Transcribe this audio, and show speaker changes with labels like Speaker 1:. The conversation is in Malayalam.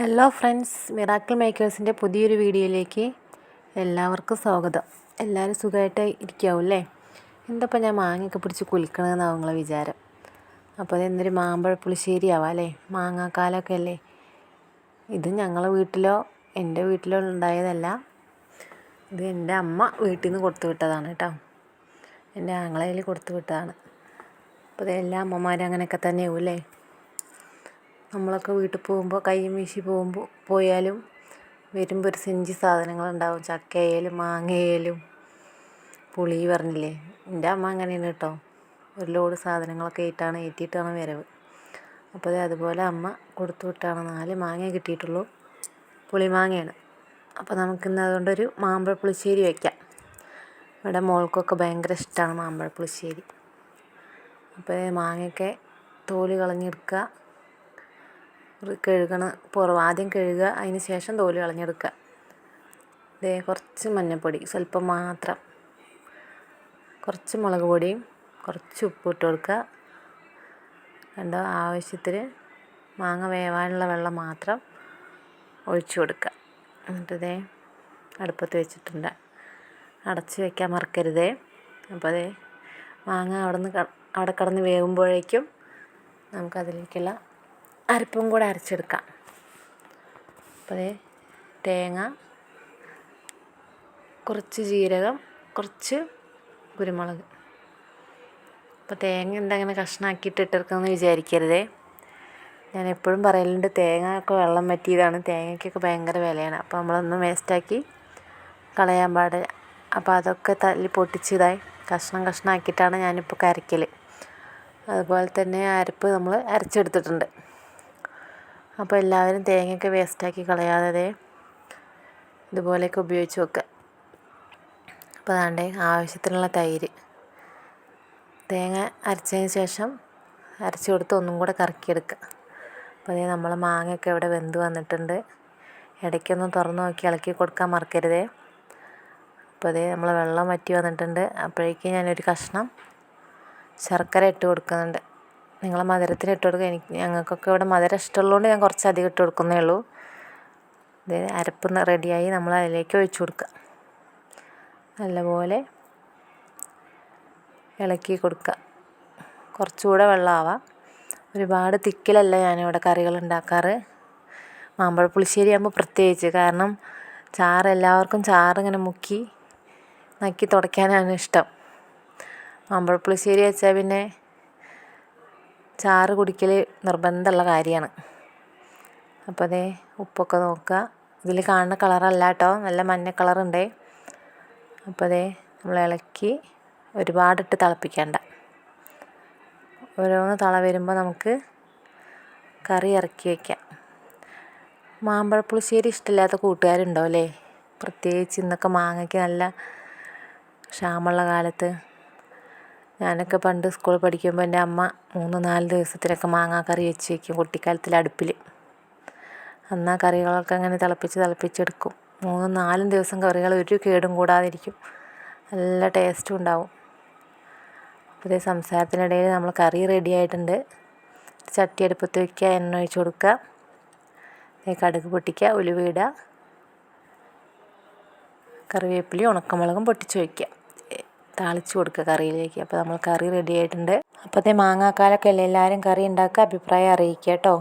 Speaker 1: ഹലോ ഫ്രണ്ട്സ് മിറാക്കിൾ മേക്കേഴ്സിന്റെ പുതിയൊരു വീഡിയോയിലേക്ക് എല്ലാവർക്കും സ്വാഗതം. എല്ലാവരും സുഖമായിട്ട് ഇരിക്കാവും അല്ലേ? എന്തപ്പോൾ ഞാൻ മാങ്ങയൊക്കെ പിടിച്ച് കുലിക്കണമെന്നാണ് നിങ്ങളെ വിചാരം. അപ്പോൾ അതെന്തൊരു മാമ്പഴ പുളിശ്ശേരിയാവാം അല്ലേ? മാങ്ങാക്കാലമൊക്കെ അല്ലേ? ഇത് ഞങ്ങളെ വീട്ടിലോ എന്റെ വീട്ടിലോ ഉണ്ടായതല്ല. ഇത് എന്റെ അമ്മ വീട്ടിൽ നിന്ന് കൊടുത്തു വിട്ടതാണ് കേട്ടോ. എന്റെ ആങ്ങളയിൽ കൊടുത്തു വിട്ടതാണ്. അപ്പോൾ എല്ലാ അമ്മമാരും അങ്ങനെയൊക്കെ തന്നെയാവും അല്ലേ? നമ്മളൊക്കെ വീട്ടിൽ പോകുമ്പോൾ കയ്യും വീശി പോകുമ്പോൾ പോയാലും വരുമ്പോൾ ഒരു സഞ്ചി സാധനങ്ങളുണ്ടാവും. ചക്കയായാലും മാങ്ങയായാലും. പുളി പറഞ്ഞില്ലേ? എന്റെ അമ്മ അങ്ങനെയാണ് കേട്ടോ. ഒരു ലോഡ് സാധനങ്ങളൊക്കെ ഏറ്റാണ് ഏറ്റിയിട്ടാണ് വരവ്. അപ്പോൾ അതുപോലെ അമ്മ കൊടുത്തു വിട്ടാണ്. നാല് മാങ്ങ കിട്ടിയിട്ടുള്ളൂ. പുളിമാങ്ങയാണ് അപ്പോൾ നമുക്കിന്ന് അതുകൊണ്ടൊരു മാമ്പഴ പുളിശ്ശേരി വയ്ക്കാം. ഇവിടെ മോൾക്കൊക്കെ ഭയങ്കര ഇഷ്ടമാണ് മാമ്പഴ പുളിശ്ശേരി. അപ്പോൾ മാങ്ങയൊക്കെ തോൽ കളഞ്ഞെടുക്കുക. കഴുകണ പുറം ആദ്യം കഴുകുക അതിന് ശേഷം തോൽ കളഞ്ഞെടുക്കുക. ദേ കുറച്ച് മഞ്ഞൾപ്പൊടി സ്വല്പം മാത്രം. കുറച്ച് മുളക് പൊടിയും കുറച്ച് ഉപ്പ് ഇട്ട് കൊടുക്കുക. കണ്ടോ ആവശ്യത്തിന് മാങ്ങ വേവാനുള്ള വെള്ളം മാത്രം ഒഴിച്ചു കൊടുക്കുക. എന്നിട്ട് ഇതേ അടുപ്പത്ത് വെച്ചിട്ടുണ്ട്. അടച്ച് വെക്കാൻ മറക്കരുതേ. അപ്പോൾ അതേ മാങ്ങ അവിടെ നിന്ന് അവിടെ കിടന്ന് വേകുമ്പോഴേക്കും നമുക്കതിലേക്കുള്ള അരപ്പും കൂടെ അരച്ചെടുക്കാം. അപ്പോൾ തേങ്ങ കുറച്ച് ജീരകം കുറച്ച് കുരുമുളക്. അപ്പോൾ തേങ്ങ എന്താ അങ്ങനെ കഷ്ണമാക്കിയിട്ട് വിചാരിക്കരുതേ. ഞാൻ എപ്പോഴും പറയലുണ്ട് തേങ്ങ ഒക്കെ വെള്ളം പറ്റിയതാണ് തേങ്ങയ്ക്കൊക്കെ ഭയങ്കര വിലയാണ്. അപ്പോൾ നമ്മളൊന്നും വേസ്റ്റാക്കി കളയാൻ പാടില്ല അപ്പോൾ അതൊക്കെ തല്ലി പൊട്ടിച്ചതായി കഷ്ണം കഷ്ണമാക്കിയിട്ടാണ് ഞാനിപ്പോൾ കരയ്ക്കൽ അതുപോലെ തന്നെ അരപ്പ് നമ്മൾ അരച്ചെടുത്തിട്ടുണ്ട്. അപ്പോൾ എല്ലാവരും തേങ്ങയൊക്കെ വേസ്റ്റാക്കി കളയാതെ ഇതുപോലെയൊക്കെ ഉപയോഗിച്ച് വെക്കുക അപ്പോൾ അതാണ്ട് ആവശ്യത്തിനുള്ള തൈര്. തേങ്ങ അരച്ചതിന് ശേഷം അരച്ച് കൊടുത്ത് ഒന്നും കൂടെ കറക്കിയെടുക്കുക അപ്പോൾ അതേ നമ്മൾ മാങ്ങയൊക്കെ ഇവിടെ വെന്ത് വന്നിട്ടുണ്ട്. ഇടയ്ക്കൊന്ന് തുറന്ന് നോക്കി ഇളക്കി കൊടുക്കാൻ മറക്കരുതേ. അപ്പോൾ അതേ നമ്മൾ വെള്ളം വറ്റി വന്നിട്ടുണ്ട്. അപ്പോഴേക്കും ഞാനൊരു കഷ്ണം ശർക്കര ഇട്ട് കൊടുക്കുന്നുണ്ട്. നിങ്ങൾ മധുരത്തിന് ഇട്ട് കൊടുക്കുക എനിക്ക് ഞങ്ങൾക്കൊക്കെ ഇവിടെ മധുരം ഇഷ്ടമുള്ളതുകൊണ്ട് ഞാൻ കുറച്ച് അധികം ഇട്ട് കൊടുക്കുന്നേ ഉള്ളൂ. ഇത് അരപ്പ് റെഡിയായി. നമ്മൾ അതിലേക്ക് ഒഴിച്ചു കൊടുക്കുക. നല്ലപോലെ ഇളക്കി കൊടുക്കുക. കുറച്ചുകൂടെ വെള്ളമാവാം ഒരുപാട് തിക്കിലല്ല ഞാനിവിടെ കറികൾ ഉണ്ടാക്കാറ്. മാമ്പഴ പുളിശ്ശേരി ആകുമ്പോൾ പ്രത്യേകിച്ച്. കാരണം ചാറ് എല്ലാവർക്കും ചാറിങ്ങനെ മുക്കി നക്കി തുടയ്ക്കാനാണ് ഇഷ്ടം. മാമ്പഴ പുളിശ്ശേരി വെച്ചാൽ പിന്നെ ചാറ് കുടിക്കൽ നിർബന്ധമുള്ള കാര്യമാണ്. അപ്പോൾ അതേ ഉപ്പൊക്കെ നോക്കുക. ഇതിൽ കാണുന്ന കളറല്ല കേട്ടോ. നല്ല മഞ്ഞ കളറുണ്ട്. അപ്പോൾ അതേ നമ്മൾ ഇളക്കി ഒരുപാടിട്ട് തിളപ്പിക്കേണ്ട. ഓരോന്ന് തള വരുമ്പോൾ നമുക്ക് കറി ഇറക്കി വയ്ക്കാം മാമ്പഴപ്പുളിശ്ശേരി ഇഷ്ടമില്ലാത്ത കൂട്ടുകാരുണ്ടോ അല്ലേ? പ്രത്യേകിച്ച് ഇന്നൊക്കെ മാങ്ങയ്ക്ക് നല്ല ക്ഷാമമുള്ള കാലത്ത്. ഞാനൊക്കെ പണ്ട് സ്കൂളിൽ പഠിക്കുമ്പോൾ എന്റെ അമ്മ മൂന്ന് നാല് ദിവസത്തിനൊക്കെ മാങ്ങാ കറി വെച്ച് വയ്ക്കും കുട്ടിക്കാലത്തിൽ അടുപ്പിൽ അന്ന് കറികളൊക്കെ അങ്ങനെ തിളപ്പിച്ച് തിളപ്പിച്ചെടുക്കും മൂന്നും നാലും ദിവസം കറികൾ ഒരു കേടും കൂടാതിരിക്കും. നല്ല ടേസ്റ്റും ഉണ്ടാവും. അപ്പോൾ ഇതേ സംസാരത്തിനിടയിൽ നമ്മൾ കറി റെഡി ആയിട്ടുണ്ട്. ചട്ടി അടുപ്പത്ത് വയ്ക്കുക എണ്ണ ഒഴിച്ച് കൊടുക്കുക. കടുക് പൊട്ടിക്കുക ഉലുവ ഇടുക. കറിവേപ്പിലയും ഉണക്കമുളകും പൊട്ടിച്ച് വയ്ക്കുക താളിച്ച് കൊടുക്കുക കറിയിലേക്ക്. അപ്പോൾ നമ്മൾ കറി റെഡി ആയിട്ടുണ്ട്. അപ്പോഴത്തെ മാങ്ങാക്കാലൊക്കെ അല്ലേ? എല്ലാവരും കറി ഉണ്ടാക്കുക അഭിപ്രായം അറിയിക്കുക കേട്ടോ.